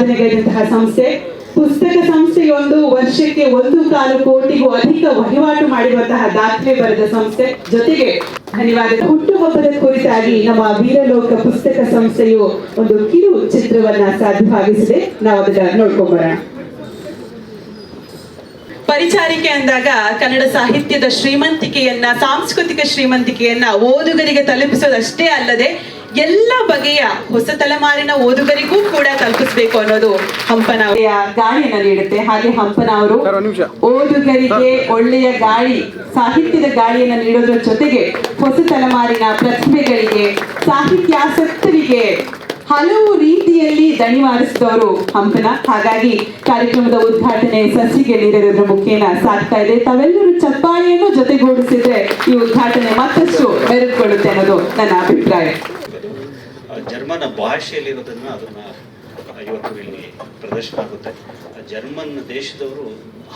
ಬೆಳೆದಂತಹ ಸಂಸ್ಥೆ. ಪುಸ್ತಕ ಸಂಸ್ಥೆಯೊಂದು ವರ್ಷಕ್ಕೆ ಒಂದು ಕಾಲು ಕೋಟಿಗೂ ಅಧಿಕ ವಹಿವಾಟು ಮಾಡಿರುವಂತಹ ದಾಖಲೆ ಬರೆದ ಸಂಸ್ಥೆ. ಜೊತೆಗೆ ಧನ್ಯವಾದ ಹುಟ್ಟುಹಬ್ಬದ ಕುರಿತಾಗಿ ನಮ್ಮ ವೀರಲೋಕ ಪುಸ್ತಕ ಸಂಸ್ಥೆಯು ಒಂದು ಕಿರು ಚಿತ್ರವನ್ನ ಸಾಧ್ಯವಾಗಿಸಿದೆ. ನಾವು ಅದನ್ನ ನೋಡ್ಕೊಂಬರೋಣ. ಪರಿಚಾರಿಕೆ ಅಂದಾಗ ಕನ್ನಡ ಸಾಹಿತ್ಯದ ಶ್ರೀಮಂತಿಕೆಯನ್ನ, ಸಾಂಸ್ಕೃತಿಕ ಶ್ರೀಮಂತಿಕೆಯನ್ನ ಓದುಗರಿಗೆ ತಲುಪಿಸೋದಷ್ಟೇ ಅಲ್ಲದೆ ಎಲ್ಲ ಬಗೆಯ ಹೊಸ ತಲೆಮಾರಿನ ಓದುಗರಿಗೂ ಕೂಡ ಕಲ್ಪಿಸಬೇಕು ಅನ್ನೋದು ಹಂಪನ ಗಾಳಿಯನ್ನ ನೀಡುತ್ತೆ. ಹಾಗೆ ಹಂಪನ ಅವರು. ಓದುಗರಿಗೆ ಒಳ್ಳೆಯ ಗಾಳಿ ಸಾಹಿತ್ಯದ ಗಾಳಿಯನ್ನ ನೀಡೋದ್ರ ಜೊತೆಗೆ ಹೊಸ ತಲೆಮಾರಿನ ಪ್ರತಿಭೆಗಳಿಗೆ ಸಾಹಿತ್ಯಾಸಕ್ತರಿಗೆ ಹಲವು ರೀತಿಯಲ್ಲಿ ದಣಿವಾರಿಸಿದವರು ಹಂಪನ. ಹಾಗಾಗಿ ಕಾರ್ಯಕ್ರಮದ ಉದ್ಘಾಟನೆ ಸಸಿಗೆ ನೀಡಿರೋದ್ರ ಮುಖೇನ ಸಾಕ್ತಾ ಇದೆ. ತಾವೆಲ್ಲರೂ ಚಪ್ಪಾಳಿಯನ್ನು ಜೊತೆಗೂಡಿಸಿದ್ರೆ ಈ ಉದ್ಘಾಟನೆ ಮತ್ತಷ್ಟು ಮೆರೆದುಕೊಳ್ಳುತ್ತೆ ಅನ್ನೋದು ನನ್ನ ಅಭಿಪ್ರಾಯ. ಜರ್ಮನ್ ಭಾಷೆಯಲ್ಲಿರೋದನ್ನ ಅದನ್ನು ಇವತ್ತು ಇಲ್ಲಿ ಪ್ರದರ್ಶನ ಆಗುತ್ತೆ. ಆ ಜರ್ಮನ್ ದೇಶದವರು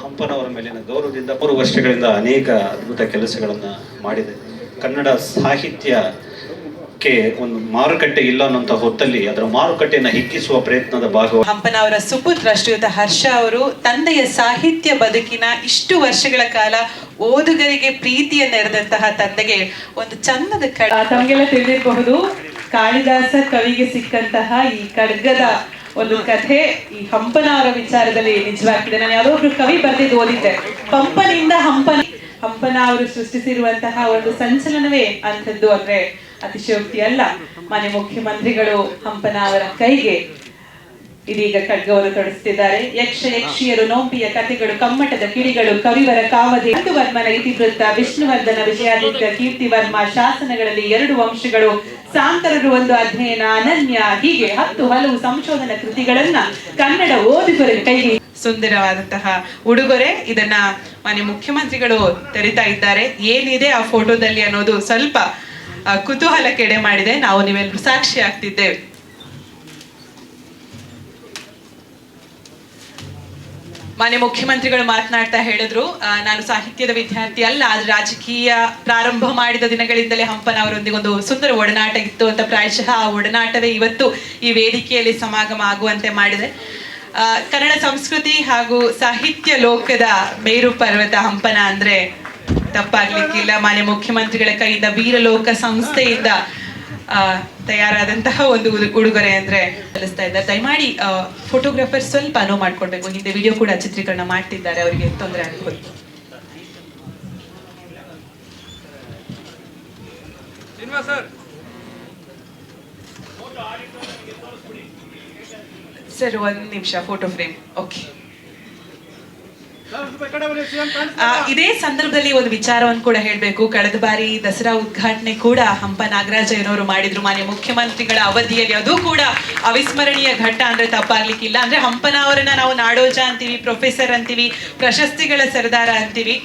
ಹಂಪನವರ ಮೇಲಿನ ಗೌರವದಿಂದ ಮೂರು ವರ್ಷಗಳಿಂದ ಅನೇಕ ಅದ್ಭುತ ಕೆಲಸಗಳನ್ನು ಮಾಡಿದೆ. ಕನ್ನಡ ಸಾಹಿತ್ಯಕ್ಕೆ ಒಂದು ಮಾರುಕಟ್ಟೆ ಇಲ್ಲ ಅನ್ನೋಂಥ ಹೊತ್ತಲ್ಲಿ ಅದರ ಮಾರುಕಟ್ಟೆಯನ್ನು ಹಿಗ್ಗಿಸುವ ಪ್ರಯತ್ನದ ಭಾಗ ಹಂಪನ ಅವರ ಸುಪುತ್ರ ಶ್ರೀಯುತ ಹರ್ಷ ಅವರು ತಂದೆಯ ಸಾಹಿತ್ಯ ಬದುಕಿನ ಇಷ್ಟು ವರ್ಷಗಳ ಕಾಲ ಓದುಗರಿಗೆ ಪ್ರೀತಿಯ ನೆರೆದಂತಹ ತಂದೆಗೆ ಒಂದು ಚಂದದ ಕಡ ತಮಗೆಲ್ಲ ತಿಳಿದಿರಬಹುದು. ಕಾಳಿದಾಸ ಕವಿಗೆ ಸಿಕ್ಕಂತಹ ಈ ಖಡ್ಗದ ಒಂದು ಕಥೆ ಈ ಹಂಪನ ಅವರ ವಿಚಾರದಲ್ಲಿ ನಿಜವಾಗಿದೆ ನಾನು ಯಾವುದೋ ಒಬ್ರು ಕವಿ ಬರೆದಿದ್ದು ಓದಿದ್ದೆ. ಪಂಪನಿಂದ ಹಂಪನ ಹಂಪನ ಅವರು ಸೃಷ್ಟಿಸಿರುವಂತಹ ಒಂದು ಸಂಚಲನವೇ ಅಂಥದ್ದು ಅಂದ್ರೆ ಅತಿಶಯೋಕ್ತಿ ಅಲ್ಲ. ಮನೆ ಮುಖ್ಯಮಂತ್ರಿಗಳು ಹಂಪನ ಅವರ ಕೈಗೆ ಇದೀಗ ಖಡ್ಗವನ್ನು ತೊಡಸ್ತಿದ್ದಾರೆ ಯಕ್ಷ ಯಕ್ಷಿಯರು ನೋಪಿಯ ಕಥೆಗಳು, ಕಮ್ಮಟದ ಕಿಡಿಗಳು, ಕವಿವರ ಕಾವದಿ ವರ್ಮನ ಇತಿವೃತ್ತ, ವಿಷ್ಣುವರ್ಧನ ವಿಜಯಾದಿತ್ಯ, ಕೀರ್ತಿವರ್ಮ, ಶಾಸನಗಳಲ್ಲಿ ಎರಡು ವಂಶಗಳು, ಸಾಂತರರು ಒಂದು ಅಧ್ಯಯನ, ಅನನ್ಯ, ಹೀಗೆ ಹತ್ತು ಹಲವು ಸಂಶೋಧನಾ ಕೃತಿಗಳನ್ನ ಕನ್ನಡ ಓದುಗರ ಕೈಗೆ ಸುಂದರವಾದಂತಹ ಉಡುಗೊರೆ ಇದನ್ನ ಮಾನ್ಯ ಮುಖ್ಯಮಂತ್ರಿಗಳು ತೆರಿತಾ ಇದ್ದಾರೆ. ಏನಿದೆ ಆ ಫೋಟೋದಲ್ಲಿ ಅನ್ನೋದು ಸ್ವಲ್ಪ ಕುತೂಹಲ ಕುತೂಹಲಕ್ಕೆಡೆ ಮಾಡಿದೆ. ನಾವು ನೀವೆಲ್ಲರೂ ಸಾಕ್ಷಿ ಆಗ್ತಿದ್ದೇವೆ. ಮಾನ್ಯ ಮುಖ್ಯಮಂತ್ರಿಗಳು ಮಾತನಾಡ್ತಾ ಹೇಳಿದ್ರು. ನಾನು ಸಾಹಿತ್ಯದ ವಿದ್ಯಾರ್ಥಿ ಅಲ್ಲ ರಾಜಕೀಯ ಪ್ರಾರಂಭ ಮಾಡಿದ ದಿನಗಳಿಂದಲೇ ಹಂಪನ ಅವರೊಂದಿಗೆ ಒಂದು ಸುಂದರ ಒಡನಾಟ ಇತ್ತು ಅಂತ ಪ್ರಾಯಶಃ ಆ ಒಡನಾಟವೇ ಇವತ್ತು ಈ ವೇದಿಕೆಯಲ್ಲಿ ಸಮಾಗಮ ಆಗುವಂತೆ ಮಾಡಿದೆ. ಕನ್ನಡ ಸಂಸ್ಕೃತಿ ಹಾಗೂ ಸಾಹಿತ್ಯ ಲೋಕದ ಮೇರು ಪರ್ವತ ಹಂಪನ ಅಂದ್ರೆ ತಪ್ಪಾಗ್ಲಿಕ್ಕಿಲ್ಲ. ಮಾನ್ಯ ಮುಖ್ಯಮಂತ್ರಿಗಳ ಕೈಯಿಂದ ವೀರಲೋಕ ಸಂಸ್ಥೆಯಿಂದ ತಯಾರಾದಂತಹ ಒಂದು ಉಡು- ಉಡುಗೊರೆ ಅಂದ್ರೆ ಕಲಿಸ್ತಾ ಇದ್ದಾರೆ. ದಯಮಾಡಿ ಫೋಟೋಗ್ರಾಫರ್ ಸ್ವಲ್ಪ ಅನುವು ಮಾಡ್ಕೊಡ್ಬೇಕು. ಹಿಂದೆ ವಿಡಿಯೋ ಕೂಡ ಚಿತ್ರೀಕರಣ ಮಾಡ್ತಿದ್ದಾರೆ. ಅವರಿಗೆ ತೊಂದರೆ ಆಗ್ಬೋದು. ಸರ್. ಒಂದ್ ನಿಮಿಷ ಫೋಟೋ ಫ್ರೇಮ್ ಓಕೆ ಇದೇ ಸಂದರ್ಭದಲ್ಲಿ ಒಂದು ವಿಚಾರವನ್ನು ಕೂಡ ಹೇಳಬೇಕು. ಕಳೆದ ಬಾರಿ ದಸರಾ ಉದ್ಘಾಟನೆ ಕೂಡ ಹಂಪ ನಾಗರಾಜಯ್ಯನವರು ಮಾಡಿದ್ರು. ಮಾನ್ಯ ಮುಖ್ಯಮಂತ್ರಿಗಳ ಅವಧಿಯಲ್ಲಿ ಅದು ಕೂಡ ಅವಿಸ್ಮರಣೀಯ ಘಟ್ಟ ಅಂದ್ರೆ ತಪ್ಪಾಗ್ಲಿಕ್ಕಿಲ್ಲ. ಅಂದ್ರೆ ಹಂಪನ ಅವರನ್ನ ನಾವು ನಾಡೋಜ ಅಂತೀವಿ ಪ್ರೊಫೆಸರ್ ಅಂತೀವಿ ಪ್ರಶಸ್ತಿಗಳ ಸರದಾರ ಅಂತೀವಿ.